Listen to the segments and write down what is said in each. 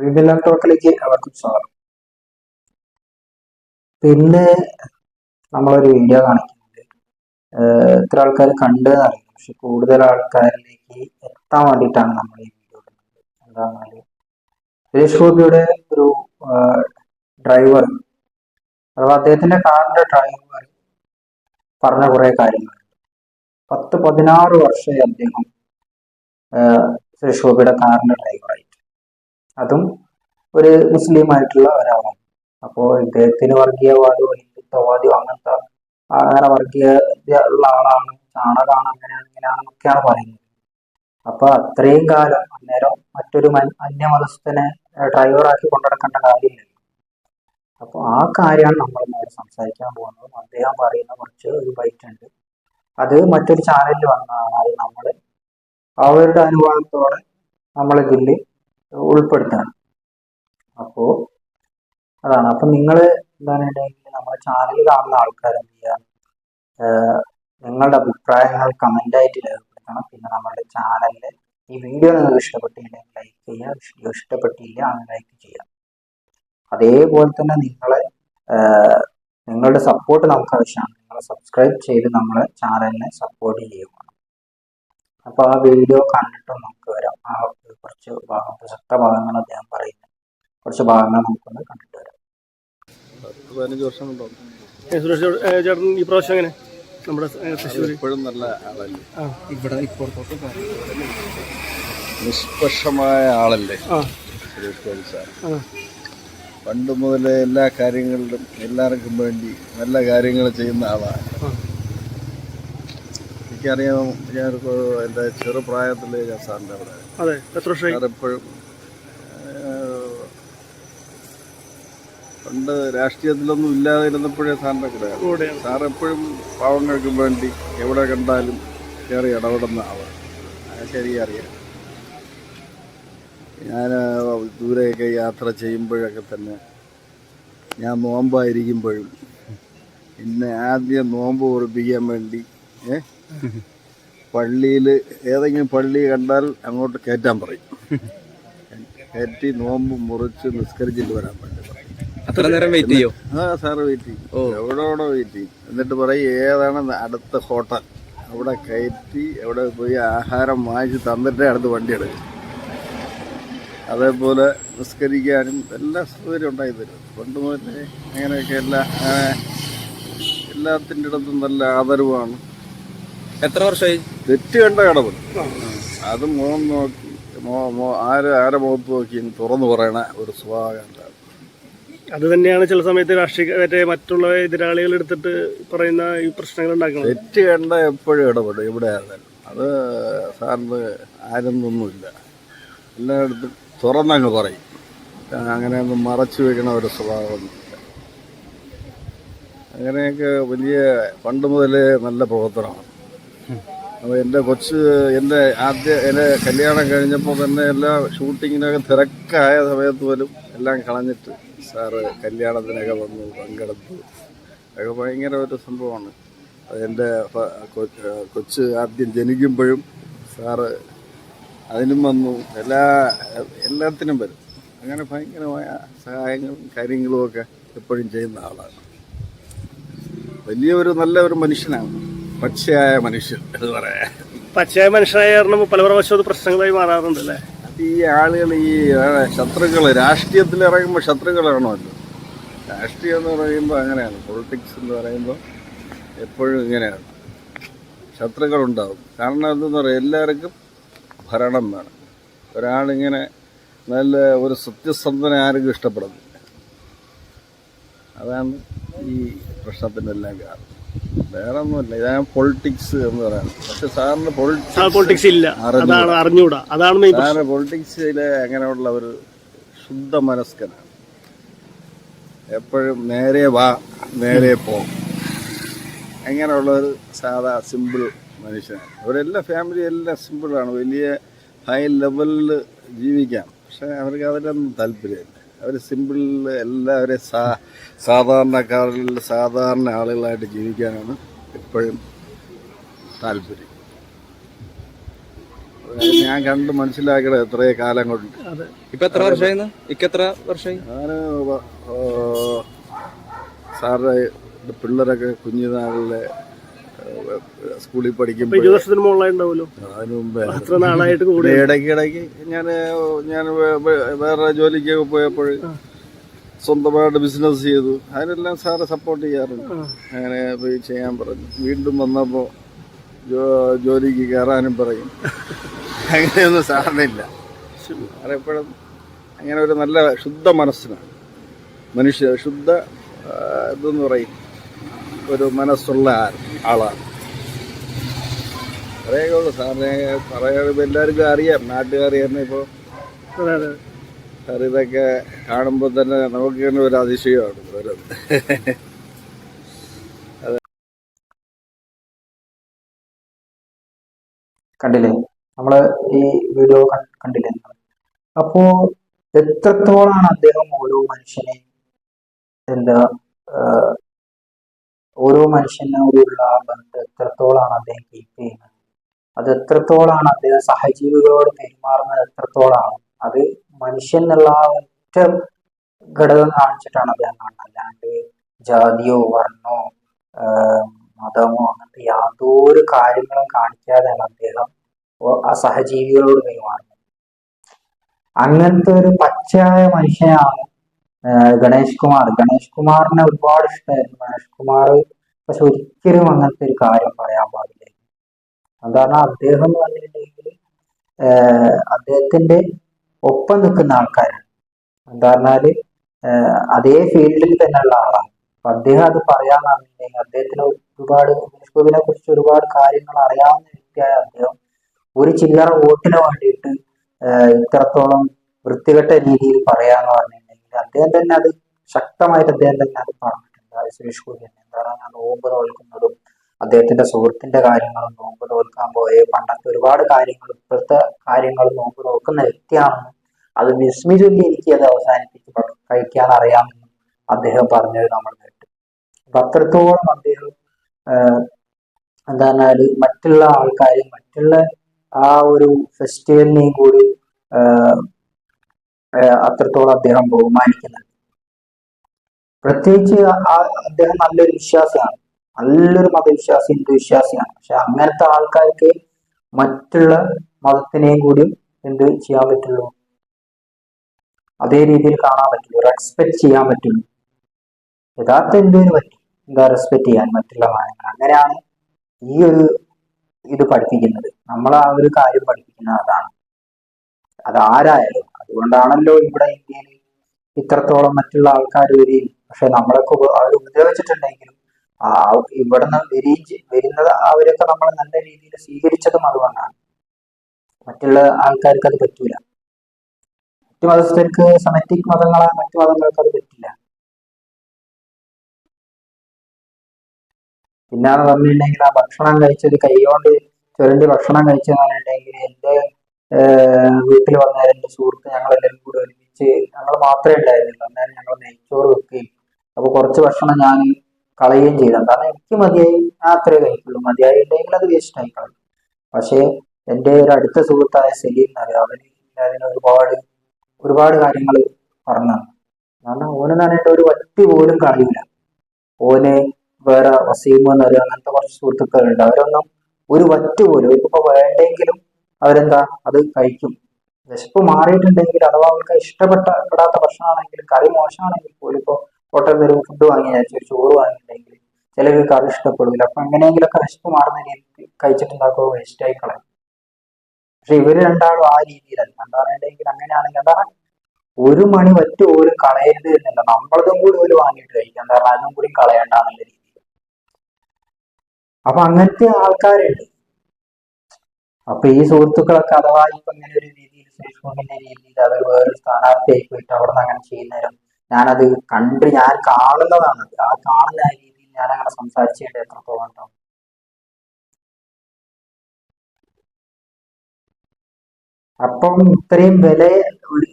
വീണ്ടും ടോട്ടലിക്ക് അവർക്കും സ്വാഗതം. പിന്നെ നമ്മളൊരു വീഡിയോ കാണിക്കുന്നുണ്ട്. ഇത്ര ആൾക്കാർ കണ്ടു അറിയാം പക്ഷെ കൂടുതൽ ആൾക്കാരിലേക്ക് എത്താൻ വേണ്ടിയിട്ടാണ് നമ്മൾ ഈ വീഡിയോ ഇടുന്നത്. എന്താണെന്നാൽ സുരേഷ് ഗോപിയുടെ ഒരു ഡ്രൈവർ അഥവാ അദ്ദേഹത്തിന്റെ കാറിന്റെ ഡ്രൈവർ പറഞ്ഞ കുറെ കാര്യങ്ങൾ. പത്ത് പതിനാറ് വർഷമായി അദ്ദേഹം സുരേഷ് ഗോപിയുടെ കാറിന്റെ ഡ്രൈവറായിട്ട് അതും ഒരു മുസ്ലിം ആയിട്ടുള്ള ഒരാളാണ്. അപ്പോൾ ഇദ്ദേഹത്തിന് വർഗീയവാദിയോ ഹിന്ദുത്വവാദിയോ അങ്ങനത്തെ അങ്ങനെ വർഗീയ ഉള്ള ആളാണ്. ചാണകമാണ് അങ്ങനെയാണ് ഇങ്ങനെയാണെന്നൊക്കെയാണ് പറയുന്നത്. അപ്പൊ അത്രയും കാലം അന്നേരം മറ്റൊരു അന്യമതസ്ഥനെ ഡ്രൈവറാക്കി കൊണ്ടുനടക്കേണ്ട കാര്യമില്ല. അപ്പൊ ആ കാര്യമാണ് നമ്മൾ ഇന്നവിടെ സംസാരിക്കാൻ പോകുന്നത്. അദ്ദേഹം പറയുന്ന കുറച്ച് ഒരു ബൈറ്റ് ഉണ്ട്. അത് മറ്റൊരു ചാനലിൽ വന്നതാണ്. അത് നമ്മൾ അവരുടെ അനുഭവത്തോടെ നമ്മൾ ഇതിൽ ഉൾപ്പെടുത്താണ്. അപ്പോ അതാണ്. അപ്പൊ നിങ്ങൾ എന്താണെന്നുണ്ടെങ്കിൽ നമ്മുടെ ചാനൽ കാണുന്ന ആൾക്കാർ എന്ത് ചെയ്യുക നിങ്ങളുടെ അഭിപ്രായങ്ങൾ കമന്റ് ആയിട്ട് രേഖപ്പെടുത്തണം. പിന്നെ നമ്മുടെ ചാനലിൽ ഈ വീഡിയോ നിങ്ങൾക്ക് ഇഷ്ടപ്പെട്ടില്ലെങ്കിൽ ലൈക്ക് ചെയ്യുക. വീഡിയോ ഇഷ്ടപ്പെട്ടില്ല അങ്ങനെ ലൈക്ക് ചെയ്യുക. അതേപോലെ തന്നെ നിങ്ങളെ നിങ്ങളുടെ സപ്പോർട്ട് നമുക്ക് ആവശ്യമാണ്. നിങ്ങൾ സബ്സ്ക്രൈബ് ചെയ്ത് നമ്മളെ ചാനലിനെ സപ്പോർട്ട് ചെയ്യുക. അപ്പോൾ ആ വീഡിയോ കണ്ടിട്ട് നമുക്ക് വരാം. കുറച്ച് ഭാഗം പ്രസക്ത ഭാഗങ്ങൾ അദ്ദേഹം പറയുന്നു കുറച്ച് ഭാഗങ്ങൾ നമുക്കൊന്ന് കണ്ടിട്ട് വരാം. പതിനഞ്ച് വർഷം സുരേഷ് ചേട്ടൻ- ഈ പ്രാവശ്യം എങ്ങനെ? നമ്മുടെ എപ്പോഴും നല്ല ആളല്ലേ? ഇവിടെ നിഷ്പക്ഷമായ ആളല്ലേ? സുരേഷ് ഗോപി സാർ. പണ്ട് മുതലേ എല്ലാ കാര്യങ്ങളിലും എല്ലാവർക്കും വേണ്ടി നല്ല കാര്യങ്ങൾ ചെയ്യുന്ന ആളാണ്. എനിക്കറിയാം ഞാൻ എന്റെ ചെറുപ്രായത്തിൽ ഞാൻ സാറിന്റെ അവിടെ അതെ എത്ര പണ്ട് രാഷ്ട്രീയത്തിലൊന്നും ഇല്ലാതിരുന്നപ്പോഴേ സാറിന്റെ കൂടെ സാറെപ്പോഴും പാവങ്ങൾക്ക് വേണ്ടി എവിടെ കണ്ടാലും കയറി ഇടപെടുന്ന ആളാണ് ശരിയറിയാം ഞാൻ ദൂരെയൊക്കെ യാത്ര ചെയ്യുമ്പോഴൊക്കെ തന്നെ ഞാൻ നോമ്പായിരിക്കുമ്പോഴും പിന്നെ ആദ്യം നോമ്പ് ഉറപ്പിക്കാൻ വേണ്ടി ഏ? പള്ളിയിൽ ഏതെങ്കിലും പള്ളി കണ്ടാൽ അങ്ങോട്ട് കയറ്റാൻ പറയും. കയറ്റി നോമ്പ് മുറിച്ച് നിസ്കരിച്ചിട്ട് വരാൻ പറ്റും. അത്ര നേരം വെയിറ്റ് ചെയ്യോ? ആ സാറ് വെയിറ്റ് ചെയ്യും. എവിടെ എവിടെ വെയിറ്റ് ചെയ്യും. എന്നിട്ട് പറയും ഏതാണ് അടുത്ത ഹോട്ടൽ? അവിടെ കയറ്റി അവിടെ പോയി ആഹാരം വാങ്ങിച്ച് തന്നിട്ട് അടുത്ത് വണ്ടി എടുക്കും. അതേപോലെ നിസ്കരിക്കാനും എല്ലാ സൗകര്യം ഉണ്ടായി തരും. പണ്ട് മുതലേ അങ്ങനെയൊക്കെ എല്ലാ എല്ലാത്തിന്റെ ഇടത്തും നല്ല ആദരവാണ്. എത്ര വർഷമായി? തെറ്റ് കണ്ട കടവ് അത് മുഖം നോക്കി മോ മോ ആര് ആരെ മുഖത്ത് നോക്കി തുറന്നു പറയണ ഒരു സ്വഭാവം അത് തന്നെയാണ് ചില സമയത്ത് രാഷ്ട്രീയ മറ്റേ മറ്റുള്ള എതിരാളികൾ എടുത്തിട്ട് പറയുന്ന ഈ പ്രശ്നങ്ങൾ ഉണ്ടാക്കുന്നത്. തെറ്റ് കണ്ട എപ്പോഴും ഇടപെടും എവിടെ ആയാലും അത് സാറിന് ആരെന്നൊന്നുമില്ല. എല്ലായിടത്തും തുറന്നങ്ങ് പറയും. അങ്ങനെയൊന്നും മറച്ചു വെക്കണ ഒരു സ്വഭാവമൊന്നുമില്ല. അങ്ങനെയൊക്കെ വലിയ പണ്ട് മുതലേ നല്ല പ്രവർത്തനമാണ്. അപ്പോൾ എന്റെ കൊച്ച് എന്റെ ആദ്യ എന്റെ കല്യാണം കഴിഞ്ഞപ്പോൾ തന്നെ എല്ലാ ഷൂട്ടിങ്ങിനൊക്കെ തിരക്കായ സമയത്ത് പോലും എല്ലാം കളഞ്ഞിട്ട് സാറ് കല്യാണത്തിനൊക്കെ വന്നു പങ്കെടുത്തു. അതൊക്കെ ഭയങ്കര ഒരു സംഭവമാണ്. അതെന്റെ കൊച്ച് ആദ്യം ജനിക്കുമ്പോഴും സാറ് അതിനും വന്നു. എല്ലാ എല്ലാത്തിനും വരും. അങ്ങനെ ഭയങ്കരമായ സഹായങ്ങളും കാര്യങ്ങളും ഒക്കെ എപ്പോഴും ചെയ്യുന്ന ആളാണ്. വലിയൊരു നല്ല ഒരു മനുഷ്യനാണ്. പച്ചയായ മനുഷ്യൻ എന്ന് പറയാം. പച്ചയായ മനുഷ്യനായ കാരണം പല പ്രാവശ്യം അത് പ്രശ്നങ്ങളായി മാറാറുണ്ട് അല്ലേ? ഈ ആളുകൾ ഈ ശത്രുക്കൾ രാഷ്ട്രീയത്തിൽ ഇറങ്ങുമ്പോൾ ശത്രുക്കളാണല്ലോ രാഷ്ട്രീയം എന്ന് പറയുമ്പോൾ അങ്ങനെയാണ്. പൊളിറ്റിക്സ് എന്ന് പറയുമ്പോൾ എപ്പോഴും ഇങ്ങനെയാണ്. ശത്രുക്കളുണ്ടാവും. കാരണം എന്തെന്ന് പറയുക എല്ലാവർക്കും ഭരണം വേണം. ഒരാളിങ്ങനെ നല്ല ഒരു സത്യസന്ധനെ ആർക്കും ഇഷ്ടപ്പെടുന്നില്ല. അതാണ് ഈ പ്രശ്നത്തിന്റെ എല്ലാം കാരണം. വേറെ ഒന്നുമില്ല ഇതാണ് പൊളിറ്റിക്സ് എന്ന് പറയുന്നത്. പക്ഷെ സാറിന് പൊളിറ്റിക്സ് ഇല്ല. അതാണ് അറിഞ്ഞൂടാ. അതാണ് മെയിൻ പ്രശ്നം. സാറ് പൊളിറ്റിക്സിലെ അങ്ങനെയുള്ള ഒരു ശുദ്ധ മനസ്കനാണ്. എപ്പോഴും നേരെ വാ നേരെ പോ. അങ്ങനെയുള്ള ഒരു സാധാ സിമ്പിൾ മനുഷ്യനാണ്. അവരെല്ലാ ഫാമിലി എല്ലാം സിമ്പിളാണ് വലിയ ഹൈ ലെവലിൽ ജീവിക്കാം. പക്ഷെ അവർക്ക് അതിലൊന്നും താല്പര്യമില്ല. അവർ സിമ്പിൾ എല്ലാവരെയും സാ സാധാരണക്കാരിൽ സാധാരണ ആളുകളായിട്ട് ജീവിക്കാനാണ് എപ്പോഴും താല്പര്യം. ഞാൻ കണ്ട് മനസ്സിലാക്കിയത് എത്ര കാലം കൊണ്ട്. ഇപ്പൊ എത്ര വർഷമായിന്ന്? ഇക്കെത്ര വർഷമായി? ഞാൻ സാറിന്റെ പിള്ളേരൊക്കെ കുഞ്ഞുനാളിലെ സ്കൂളിൽ പഠിക്കുമ്പോൾ ഇരുപത് വർഷത്തിന് മുകളിലായി ഉണ്ടാവുമല്ലോ അതിനു മുമ്പേ അത്ര നാളായിട്ട് കൂടെ പിന്നെ ഇടയ്ക്ക് ഇടയ്ക്ക് ഞാൻ ഞാൻ വേറെ ജോലിക്കൊക്കെ പോയപ്പോൾ സ്വന്തമായിട്ട് ബിസിനസ് ചെയ്തു. അതിനെല്ലാം സാറ് സപ്പോർട്ട് ചെയ്യാറുണ്ട്. അങ്ങനെ പോയി ചെയ്യാൻ പറഞ്ഞു. വീണ്ടും വന്നപ്പോൾ ജോലിക്ക് കയറാനും പറയും. അങ്ങനെയൊന്നും സാറിനില്ല. സാറെപ്പോഴും അങ്ങനെ ഒരു നല്ല ശുദ്ധ മനസ്സിനാണ്. മനുഷ്യ ശുദ്ധ ഇതെന്ന് പറയും. ഒരു മനസ്സുള്ള ആ- ആളാണ് അത്രയൊക്കെ ഉള്ളു സാറിനെ പറയുമ്പോൾ എല്ലാവർക്കും അറിയാം. നാട്ടുകാർ തന്നെ ഇപ്പോൾ സാർ ഇതൊക്കെ കാണുമ്പോൾ തന്നെ നമുക്ക് തന്നെ ഒരു അതിശയമാണ് വരുന്നത് കണ്ടില്ലേ? നമ്മൾ ഈ വീഡിയോ കണ്ടില്ലേ? അപ്പോ എത്രത്തോളാണ് അദ്ദേഹം ഓരോ മനുഷ്യനെ എന്താ ഓരോ മനുഷ്യനോടുള്ള ബന്ധം. എത്രത്തോളാണ് അദ്ദേഹം കീപ്പ് ചെയ്യുന്നത്? അത് എത്രത്തോളാണ് അദ്ദേഹം സഹജീവികളോട് പെരുമാറുന്നത്? എത്രത്തോളാണ്? അത് മനുഷ്യൻ എന്നുള്ള ഒറ്റ ഘടകം കാണിച്ചിട്ടാണ് അദ്ദേഹം കാണുന്നത്. അല്ലാണ്ട് ജാതിയോ വർണോ മതമോ അങ്ങനത്തെ യാതൊരു കാര്യങ്ങളും കാണിക്കാതെയാണ് അദ്ദേഹം ആ സഹജീവികളോട് പെരുമാറുന്നത്. അങ്ങനത്തെ ഒരു പച്ചയായ മനുഷ്യനാണ് ഗണേഷ് കുമാർ. ഗണേഷ് കുമാറിനെ ഒരുപാട് ഇഷ്ടമായിരുന്നു ഗണേഷ് കുമാർ പക്ഷെ ഒരിക്കലും അങ്ങനത്തെ ഒരു കാര്യം പറയാൻ പാടില്ല. അതാണ് അദ്ദേഹം എന്ന് പറഞ്ഞിട്ടുണ്ടെങ്കിൽ അദ്ദേഹത്തിന്റെ ഒപ്പം നിൽക്കുന്ന ആൾക്കാരാണ്. എന്താ പറഞ്ഞാൽ അതേ ഫീൽഡിൽ തന്നെയുള്ള ആളാണ്. അപ്പൊ അദ്ദേഹം അത് പറയാന്ന് പറഞ്ഞിട്ടുണ്ടെങ്കിൽ അദ്ദേഹത്തിന് ഒരുപാട് ഗണേഷ് കുറിച്ച് ഒരുപാട് കാര്യങ്ങൾ അറിയാവുന്ന വ്യക്തിയായ അദ്ദേഹം ഒരു ചില്ലറ വോട്ടിന് വേണ്ടിയിട്ട് ഇത്രത്തോളം വൃത്തികെട്ട രീതിയിൽ പറയാന്ന് പറഞ്ഞിട്ടുണ്ടെങ്കിൽ അദ്ദേഹം തന്നെ അത് ശക്തമായിട്ട് അദ്ദേഹം തന്നെ അത് പറഞ്ഞിട്ടുണ്ട്. സുരേഷ് ഗോപി തന്നെ എന്താ പറയുക നോമ്പ് തോൽക്കുന്നതും അദ്ദേഹത്തിന്റെ സുഹൃത്തിന്റെ കാര്യങ്ങളും നോമ്പ് തോൽക്കാൻ പോയ പണ്ടത്തെ ഒരുപാട് കാര്യങ്ങൾ ഇപ്പോഴത്തെ കാര്യങ്ങൾ നോമ്പ് നോക്കുന്ന വ്യക്തിയാണെന്നും അത് വിസ്മി ചൊല്ലി എനിക്ക് അത് അവസാനിപ്പിച്ച് കഴിക്കാൻ അറിയാമെന്നും അദ്ദേഹം പറഞ്ഞത് നമ്മൾ കേട്ടു. അപ്പൊ അത്രത്തോളം അദ്ദേഹം എന്താ പറഞ്ഞാൽ മറ്റുള്ള ആൾക്കാരെയും മറ്റുള്ള ആ ഒരു ഫെസ്റ്റിവലിനെയും കൂടി അത്രത്തോളം അദ്ദേഹം ബഹുമാനിക്കുന്നുണ്ട് പ്രത്യേകിച്ച് അദ്ദേഹം നല്ലൊരു വിശ്വാസിയാണ്. നല്ലൊരു മതവിശ്വാസി ഹിന്ദു വിശ്വാസിയാണ് പക്ഷെ അങ്ങനത്തെ ആൾക്കാർക്ക് മറ്റുള്ള മതത്തിനെയും കൂടി എന്ത് ചെയ്യാൻ പറ്റുള്ളൂ? അതേ രീതിയിൽ കാണാൻ പറ്റുള്ളൂ. റെസ്പെക്ട് ചെയ്യാൻ പറ്റുള്ളൂ. യഥാർത്ഥ ഹിന്ദുവിന് പറ്റും? എന്താ റെസ്പെക്ട് ചെയ്യാൻ മറ്റുള്ള മാനങ്ങൾ? അങ്ങനെയാണ് ഈ ഒരു ഇത് പഠിപ്പിക്കുന്നത്. നമ്മൾ ആ ഒരു കാര്യം പഠിപ്പിക്കുന്നത് അതാണ്. അത് ആരായാലും അതുകൊണ്ടാണല്ലോ ഇവിടെ ഇന്ത്യയിൽ ഇത്രത്തോളം മറ്റുള്ള ആൾക്കാർ വരികയും പക്ഷെ നമ്മളൊക്കെ അവർ ഉപദ്രവിച്ചിട്ടുണ്ടെങ്കിലും ആ ഇവിടെ നിന്ന് വരികയും വരുന്നത് അവരൊക്കെ നമ്മൾ നല്ല രീതിയിൽ സ്വീകരിച്ചതും അതുകൊണ്ടാണ്. മറ്റുള്ള ആൾക്കാർക്ക് അത് പറ്റൂല. മറ്റു മതസ്ഥർക്ക് സമറ്റിക് മതങ്ങളെ മറ്റു മതങ്ങൾക്ക് അത് പറ്റില്ല. പിന്നാന്ന് പറഞ്ഞിട്ടുണ്ടെങ്കിൽ ആ ഭക്ഷണം കഴിച്ചത് കൈകൊണ്ട് ചുരണ്ടി ഭക്ഷണം കഴിച്ചെന്ന് പറഞ്ഞിട്ടുണ്ടെങ്കിൽ എന്റെ വീട്ടിൽ വന്ന എന്റെ സുഹൃത്ത് ഞങ്ങളെല്ലാവരും കൂടി ഒരുമിച്ച് ഞങ്ങൾ മാത്രമേ ഉണ്ടായിരുന്നില്ല അന്നേരം ഞങ്ങൾ നെയ്ച്ചോറ് വെക്കുകയും അപ്പൊ കുറച്ച് ഭക്ഷണം ഞാൻ കളയുകയും ചെയ്തു. കാരണം എനിക്ക് മതിയായി. ഞാൻ അത്രേ കഴിക്കുള്ളൂ. മതിയായി ഉണ്ടെങ്കിൽ അത് വേസ്റ്റായി കളയും. പക്ഷേ എന്റെ ഒരു അടുത്ത സുഹൃത്തായ സലീം എന്നറിയാം അവന് അതിന് ഒരുപാട് ഒരുപാട് കാര്യങ്ങൾ പറഞ്ഞു. കാരണം ഓന് പറഞ്ഞിട്ട് ഒരു വറ്റി പോലും കളയില്ല ഓന് വേറെ വസീം എന്ന് പറയുക അങ്ങനത്തെ കുറച്ച് സുഹൃത്തുക്കളുണ്ട്. അവരൊന്നും ഒരു വറ്റ് പോലും ഇപ്പൊ വേണ്ടെങ്കിലും അവരെന്താ? അത് കഴിക്കും. വിശപ്പ് മാറിയിട്ടുണ്ടെങ്കിൽ അഥവാ അവർക്ക് ഇഷ്ടപ്പെട്ട പെടാത്ത ഭക്ഷണമാണെങ്കിലും കറി മോശമാണെങ്കിൽ പോലും ഇപ്പോൾ ഹോട്ടലിൽ ഒരു ഫുഡ് വാങ്ങി ഒരു ചോറ് വാങ്ങിയിട്ടുണ്ടെങ്കിൽ ചിലർക്ക് കറി ഇഷ്ടപ്പെടില്ല. അപ്പൊ എങ്ങനെയെങ്കിലൊക്കെ വിശപ്പ് മാറുന്ന രീതിയിൽ കഴിച്ചിട്ടുണ്ടാക്കുക വേസ്റ്റ് ആയി കളയും. പക്ഷെ ഇവർ രണ്ടാളും ആ രീതിയിലല്ല. എന്താ പറയണ്ടെങ്കിൽ അങ്ങനെയാണെങ്കിൽ എന്താ ഒരു മണി വറ്റ് പോലും കളയരുത് എന്നില്ല. നമ്മളതും കൂടി ഒരു വാങ്ങിയിട്ട് കഴിക്കാം. എന്താ പറയുക അതും കൂടി കളയണ്ടെന്നുള്ള രീതിയിൽ. അപ്പൊ അങ്ങനത്തെ ആൾക്കാരുണ്ട്. അപ്പൊ ഈ സുഹൃത്തുക്കളൊക്കെ അഥവാ ഇപ്പൊ ഇങ്ങനെ ഒരു രീതിയിൽ ഗോപിന്റെ രീതിയിൽ അവർ വേറൊരു സ്ഥാനാർത്ഥിയായി പോയിട്ട് അവിടെ നിന്ന് അങ്ങനെ ചെയ്യുന്നേരം ഞാനത് കണ്ട് ഞാൻ കാണുന്നതാണ്. ആ കാണുന്ന ആ രീതിയിൽ ഞാൻ അങ്ങനെ സംസാരിച്ചിട്ട് എത്രത്തോളം ഉണ്ടാവും അപ്പം ഇത്രയും വില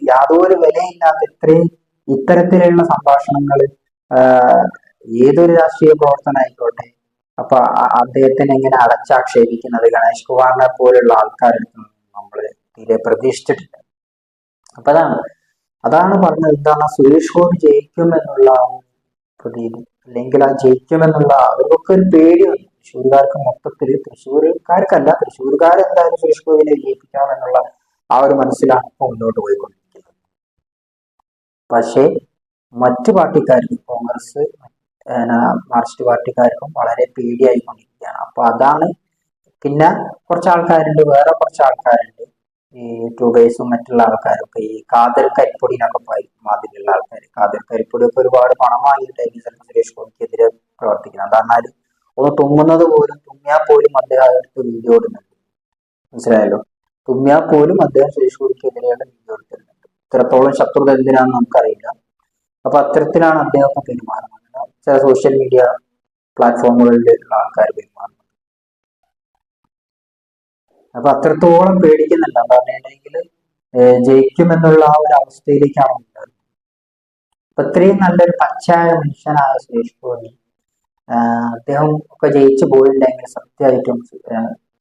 യാതൊരു വിലയില്ലാത്ത ഇത്രയും ഇത്തരത്തിലുള്ള സംഭാഷണങ്ങൾ ഏതൊരു രാഷ്ട്രീയ പ്രവർത്തനം ആയിക്കോട്ടെ അപ്പൊ അദ്ദേഹത്തിന് എങ്ങനെ അടച്ചാക്ഷേപിക്കുന്നത് ഗണേഷ് കുമാറിനെ പോലുള്ള ആൾക്കാരെടുത്ത് നമ്മൾ തീരെ പ്രതീക്ഷിച്ചിട്ടില്ല. അപ്പൊ അതാണ് അതാണ് പറഞ്ഞത്. എന്താണ് സുരേഷ് ഗോപി ജയിക്കും എന്നുള്ള പ്രതീതി അല്ലെങ്കിൽ ആ ജയിക്കുമെന്നുള്ള അവർക്കൊക്കെ ഒരു പേടി വന്നു. തൃശ്ശൂരുകാർക്ക് മൊത്തത്തിൽ തൃശ്ശൂർക്കാർക്കല്ല തൃശ്ശൂർകാർ എന്തായാലും സുരേഷ് ഗോപിനെ ജയിപ്പിക്കണം എന്നുള്ള ആ ഒരു മനസ്സിലാണ് ഇപ്പോൾ മുന്നോട്ട് പോയിക്കൊണ്ടിരിക്കുന്നത്. പക്ഷേ മറ്റു പാർട്ടിക്കാർക്ക് കോൺഗ്രസ് മാർക്സിസ്റ്റ് പാർട്ടിക്കാർക്കും വളരെ പേടിയായിക്കൊണ്ടിരിക്കുകയാണ്. അപ്പൊ അതാണ് പിന്നെ കുറച്ച് ആൾക്കാരുണ്ട് വേറെ കുറച്ച് ആൾക്കാരുണ്ട് ഈ ട്യൂബേഴ്സും മറ്റുള്ള ആൾക്കാരൊക്കെ ഈ കാതൽ കരിപ്പൊടിനൊക്കെ മാതിരിയുള്ള ആൾക്കാർ കാതൽ കരിപ്പൊടിയൊക്കെ ഒരുപാട് പണം വാങ്ങിയിട്ടായിരിക്കും ചിലപ്പോൾ സുരേഷ് ഗോപിക്കെതിരെ പ്രവർത്തിക്കുന്നത് അതെന്നാൽ ഒന്ന് തുമ്മുന്നത് പോലും തുമ്മിയാൽ പോലും അദ്ദേഹം അതെടുത്ത് വീഡിയോ ഇടുന്നുണ്ട്. മനസ്സിലായല്ലോ? തുമ്മിയാൽ പോലും അദ്ദേഹം സുരേഷ് ഗോപിക്കെതിരെയുള്ള വീഡിയോ എടുത്തിരുന്നുണ്ട് ഇത്രത്തോളം ശത്രുത എന്തിനാണെന്ന് നമുക്കറിയില്ല. അപ്പൊ അത്തരത്തിലാണ് അദ്ദേഹം പെരുമാറുന്നത്. ചില സോഷ്യൽ മീഡിയ പ്ലാറ്റ്ഫോമുകളിലേക്കുള്ള ആൾക്കാർ പെരുമാറുന്നത് അപ്പൊ അത്രത്തോളം പേടിക്കുന്നുണ്ട് പറഞ്ഞിട്ടുണ്ടെങ്കിൽ ജയിക്കുമെന്നുള്ള ആ ഒരു അവസ്ഥയിലേക്കാണ് ഉണ്ടാകുന്നത് അപ്പൊ ഇത്രയും നല്ലൊരു പച്ചയായ മനുഷ്യനായ സുരേഷ് ഗോപി അദ്ദേഹം ഒക്കെ ജയിച്ചു പോയിട്ടുണ്ടെങ്കിൽ സത്യമായിട്ടും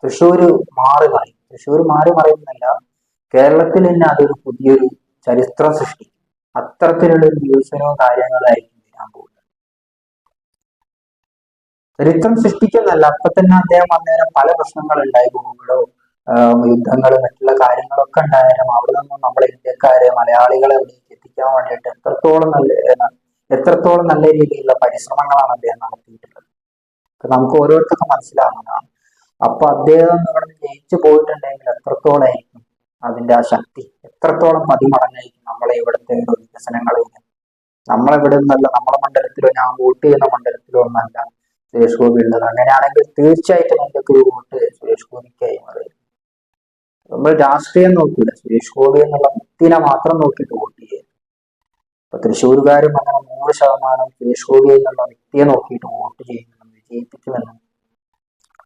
തൃശ്ശൂർ മാറി മറിയും തൃശ്ശൂർ മാറി മറിയുന്നല്ല കേരളത്തിൽ തന്നെ അതൊരു പുതിയൊരു ചരിത്രം സൃഷ്ടിക്കും. അത്തരത്തിലുള്ള ഒരു വികസനവും കാര്യങ്ങളായിരിക്കും വരാൻ പോകുന്നത്. ചരിത്രം സൃഷ്ടിക്കുന്നല്ല അപ്പൊ തന്നെ അദ്ദേഹം അന്നേരം പല പ്രശ്നങ്ങൾ ഉണ്ടായി ഭൂമികളോ യുദ്ധങ്ങളും മറ്റുള്ള കാര്യങ്ങളൊക്കെ ഉണ്ടായാലും അവിടെ നിന്നും നമ്മളെ ഇന്ത്യക്കാരെ മലയാളികളെ ഇവിടേക്ക് എത്തിക്കാൻ വേണ്ടിയിട്ട് എത്രത്തോളം നല്ല എത്രത്തോളം നല്ല രീതിയിലുള്ള പരിശ്രമങ്ങളാണ് അദ്ദേഹം നടത്തിയിട്ടുള്ളത്. നമുക്ക് ഓരോരുത്തർക്കും മനസ്സിലാവുന്നതാണ്. അപ്പൊ അദ്ദേഹം ഇവിടെ ജയിച്ചു പോയിട്ടുണ്ടെങ്കിൽ എത്രത്തോളമായിരിക്കും അതിന്റെ ആ ശക്തി? എത്രത്തോളം മതിമടങ്ങായിരിക്കും നമ്മളെ ഇവിടുത്തെ ഓരോ വികസനങ്ങളിൽ നമ്മളെവിടെ നിന്നല്ല നമ്മുടെ മണ്ഡലത്തിലോ ഞാൻ വോട്ട് ചെയ്യുന്ന മണ്ഡലത്തിലോ ഒന്നല്ല. സുരേഷ് ഗോപി ഉള്ളത്. അങ്ങനെയാണെങ്കിൽ തീർച്ചയായിട്ടും എന്തൊക്കെ ഒരു വോട്ട് സുരേഷ് ഗോപിക്കായി മാറും. നമ്മൾ രാഷ്ട്രീയം നോക്കില്ല സുരേഷ് ഗോപി എന്നുള്ള വ്യക്തിനെ മാത്രം നോക്കിയിട്ട് വോട്ട് ചെയ്യുക. ഇപ്പൊ തൃശ്ശൂർകാരും അങ്ങനെ നൂറ് ശതമാനം സുരേഷ് ഗോപി എന്നുള്ള വ്യക്തിയെ നോക്കിയിട്ട് വോട്ട് ചെയ്യുമെന്നും വിജയിപ്പിക്കുമെന്നും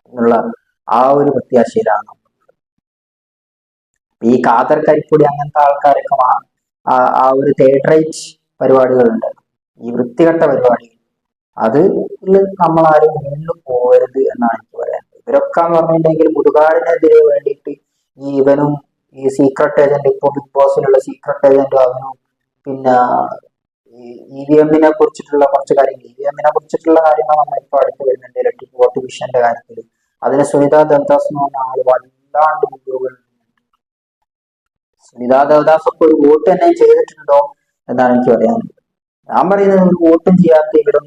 എന്നുള്ള ആ ഒരു പ്രത്യാശയിലാണ് ഈ കാതർ കരിപ്പൊടി അങ്ങനത്തെ ആൾക്കാരൊക്കെ ആ- ഒരു തേട്രൈറ്റ് പരിപാടികളുണ്ട്. ഈ വൃത്തികെട്ട പരിപാടികൾ അത് നമ്മളാരും മുന്നിൽ പോകരുത് എന്നാണ് എനിക്ക് പറയാൻ ഇവരൊക്കെ എന്ന് പറഞ്ഞിട്ടുണ്ടെങ്കിൽ മുടുകാടിനെതിരെ വേണ്ടിയിട്ട് ഈ ഇവനും ഈ സീക്രട്ട് ഏജന്റ് ഇപ്പൊ ബിഗ് ബോസിലുള്ള സീക്രട്ട് ഏജന്റും അവനും പിന്നെ ഇ വി എമ്മിനെ കുറിച്ചിട്ടുള്ള കുറച്ച് കാര്യങ്ങൾ. ഇ വി എമ്മിനെ കുറിച്ചിട്ടുള്ള കാര്യങ്ങൾ നമ്മളിപ്പോ അടുത്ത് വരുന്നുണ്ട്. ഇലക്ട്രിക് വോട്ട് മിഷന്റെ കാര്യത്തിൽ. അതിന് സുനിത ദേവദാസ് എന്ന് പറഞ്ഞ ആൾ വല്ലാണ്ട് മുൻകൂറുകൾ സുനിത ദേവദാസ് ഒക്കെ ഒരു വോട്ട് തന്നെ ചെയ്തിട്ടുണ്ടോ എന്നാണ് എനിക്ക് പറയാനുള്ളത്. ഞാൻ പറയുന്നത് വോട്ടും ചെയ്യാത്ത ഇവിടെ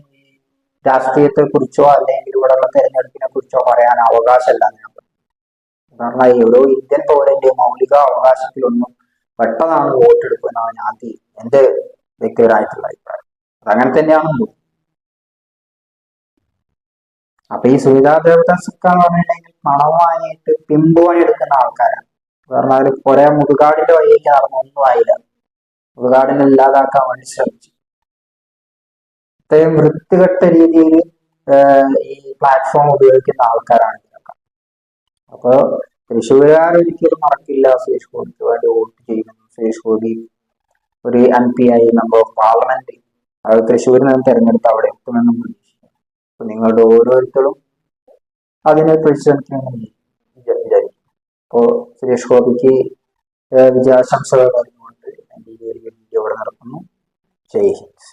രാഷ്ട്രീയത്തെ കുറിച്ചോ അല്ലെങ്കിൽ ഇവിടെയുള്ള തെരഞ്ഞെടുപ്പിനെ കുറിച്ചോ പറയാൻ അവകാശമല്ല ഞാൻ. കാരണം ഓരോ ഇന്ത്യൻ പൗരന്റെ മൗലിക അവകാശത്തിലൊന്നും പെട്ടതാണ് വോട്ടെടുപ്പ് എന്നാണ് ഞാൻ എന്റെ വ്യക്തിപരമായിട്ടുള്ള അഭിപ്രായം അതങ്ങനെ തന്നെയാണ് തോന്നുന്നത്. അപ്പൊ ഈ സുനിതാ ദേവത ഒക്കെ എന്ന് പറഞ്ഞിട്ടുണ്ടെങ്കിൽ പണം വാങ്ങിയിട്ട് പിമ്പ് പണി എടുക്കുന്ന ആൾക്കാരാണ് കാരണം അതിൽ കുറെ മുതുകാടിന്റെ വഴിയൊക്കെ നടന്നു ഒന്നും ആയില്ല മുതുകാടിനെ ഇല്ലാതാക്കാൻ വേണ്ടി ശ്രമിച്ചു ഇത്രയും വൃത്തികെട്ട രീതിയിൽ ഈ പ്ലാറ്റ്ഫോം ഉപയോഗിക്കുന്ന ആൾക്കാരാണ് ഇതൊക്കെ അപ്പൊ തൃശ്ശൂരുകാർ ഒരിക്കലും മറക്കില്ല സുരേഷ് ഗോപിക്ക് വേണ്ടി വോട്ട് ചെയ്യുമെന്നും സുരേഷ് ഗോപി ഒരു എം പി ആയി മെമ്പർ ഓഫ് പാർലമെന്റ് അത് തൃശ്ശൂരിൽ നിന്ന് തെരഞ്ഞെടുത്ത് അവിടെ എത്തുമെന്നും പ്രതീക്ഷിക്കുന്നു. അപ്പൊ നിങ്ങളുടെ ഓരോരുത്തരും അതിനെ പരിശ്രമിക്കണമെന്ന് വിചാ- വിചാരിക്കും അപ്പോ സുരേഷ് ഗോപിക്ക് വിജയാശംസകൾ പറഞ്ഞുകൊണ്ട് എന്റെ ഈ വീഡിയോ ഇവിടെ നടക്കുന്നു ജയ് ഹിന്ദ്.